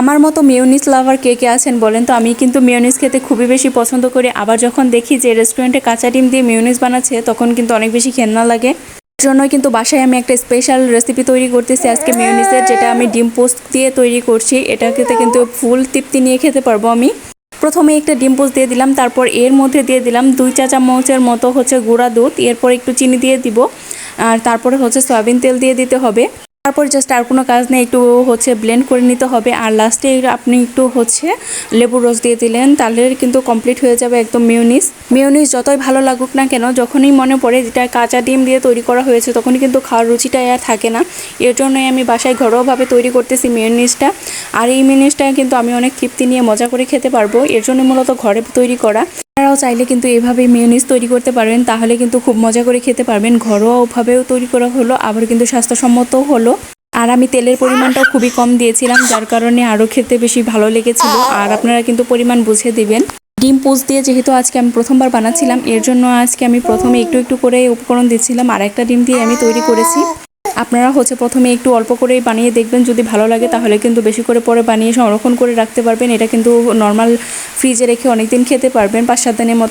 আমার মতো মেয়োনিজ লাভার কে কে আছেন বলেন তো? আমি কিন্তু মেয়োনিজ খেতে খুবই বেশি পছন্দ করি। আবার যখন দেখি যে রেস্টুরেন্টে কাঁচা ডিম দিয়ে মেয়োনিজ বানাচ্ছে, তখন কিন্তু অনেক বেশি ঘেন্না লাগে। এর জন্যই কিন্তু বাসায় আমি একটা স্পেশাল রেসিপি তৈরি করতেছি আজকে মেয়োনিজের যেটা আমি ডিম পোস্ট দিয়ে তৈরি করছি। এটা খেতে কিন্তু ফুল তৃপ্তি নিয়ে খেতে পারব আমি। প্রথমে একটা ডিম পোস্ট দিয়ে দিলাম, তারপর এর মধ্যে দিয়ে দিলাম দুই চা চামচের মতো হচ্ছে গুঁড়া দুধ, এরপর একটু চিনি দিয়ে দিব। আর তারপরে হচ্ছে সয়াবিন তেল দিয়ে দিতে হবে। তারপর জাস্ট আর কোনো কাজ নেই, একটু হচ্ছে ব্লেন্ড করে নিতে হবে। আর লাস্টে আপনি একটু হচ্ছে লেবুর রস দিয়ে দিলেন, তাহলে কিন্তু কমপ্লিট হয়ে যাবে একদম মিউনিস মিউনিস যতই ভালো লাগুক না কেন, যখনই মনে পড়ে যেটা কাঁচা ডিম দিয়ে তৈরি করা হয়েছে, তখনই কিন্তু খাওয়ার রুচিটা আর থাকে না। এর জন্যই আমি বাসায় ঘরোয়াভাবে তৈরি করতেছি মিউনিসটা আর এই মিউনিসটা কিন্তু আমি অনেক তৃপ্তি নিয়ে মজা করে খেতে পারব। এর জন্য মূলত ঘরে তৈরি করা। আপনারাও চাইলে কিন্তু এভাবে মিউনিস তৈরি করতে পারবেন। তাহলে কিন্তু খুব মজা করে খেতে পারবেন। ঘরোয়াভাবেও তৈরি করা হলো আবার কিন্তু স্বাস্থ্যসম্মতও হলো। আর আমি তেলের পরিমাণটাও খুবই কম দিয়েছিলাম, যার কারণে আরও খেতে বেশি ভালো লেগেছিল। আর আপনারা কিন্তু পরিমাণ বুঝে দিবেন। ডিম পোস্ট দিয়ে যেহেতু আজকে আমি প্রথমবার বানাচ্ছিলাম, এর জন্য আজকে আমি প্রথমে একটু একটু করে উপকরণ দিচ্ছিলাম। আর একটা ডিম দিয়ে আমি তৈরি করেছি। আপনারা হচ্ছে প্রথমে একটু অল্প করেই বানিয়ে দেখবেন। যদি ভালো লাগে তাহলে কিন্তু বেশি করে পরে বানিয়ে সংরক্ষণ করে রাখতে পারবেন। এটা কিন্তু নর্মাল ফ্রিজে রেখে অনেক দিন খেতে পারবেন। পাঁচ সাত দিনের মতো